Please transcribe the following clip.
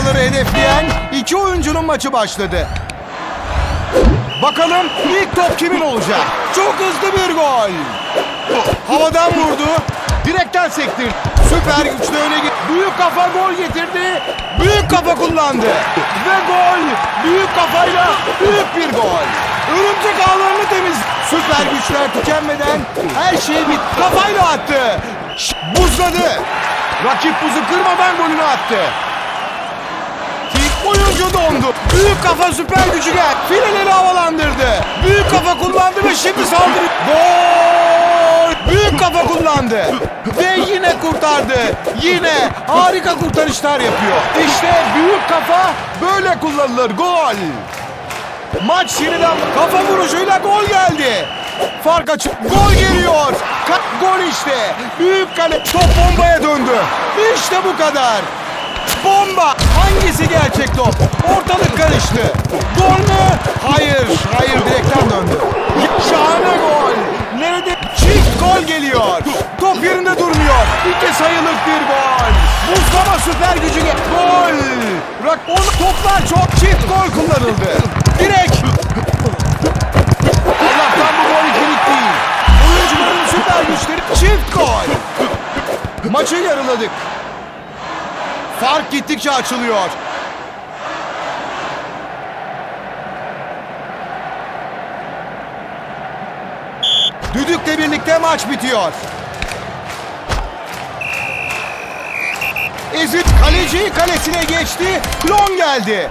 hedefleyen iki oyuncunun maçı başladı. Bakalım ilk top kimin olacak? Çok hızlı bir gol. Havadan vurdu. Direkten sektirdi. Süper güçlü öne git. Büyük kafa gol getirdi. Büyük kafa kullandı. Ve gol. Büyük kafayla büyük bir gol. Örümcek ağlarını temiz. Süper güçler tükenmeden her şeyi bit. Kafayla attı. Buzladı. Rakip buzu kırmadan golünü attı. Oyuncu dondu. Büyük kafa süper gücü gel. Fileleri havalandırdı. Büyük kafa kullandı ve şimdi saldırı. Gol! Büyük kafa kullandı. Ve yine kurtardı. Yine harika kurtarışlar yapıyor. İşte büyük kafa böyle kullanılır. Gol! Maç yeniden kafa vuruşuyla gol geldi. Fark açık. Gol geliyor. Ka- gol işte. Büyük kale. Top bombaya döndü. İşte bu kadar. Bomba. Hangisi gerçek top? Ortalık karıştı. Gol mü? Hayır. Hayır direkten döndü. Şahane gol. Nerede? Çift gol geliyor. Top yerinde durmuyor. İki sayılık bir gol. Buzlama süper gücü. Gol. Rak onu toplar çok çift gol kullanıldı. Direkt. Allah'tan bu gol kilit değil. Oyuncuların süper güçleri çift gol. Maçı yarıladık. Fark gittikçe açılıyor. Düdükle birlikte maç bitiyor. Ezip kaleci kalesine geçti. Klon geldi.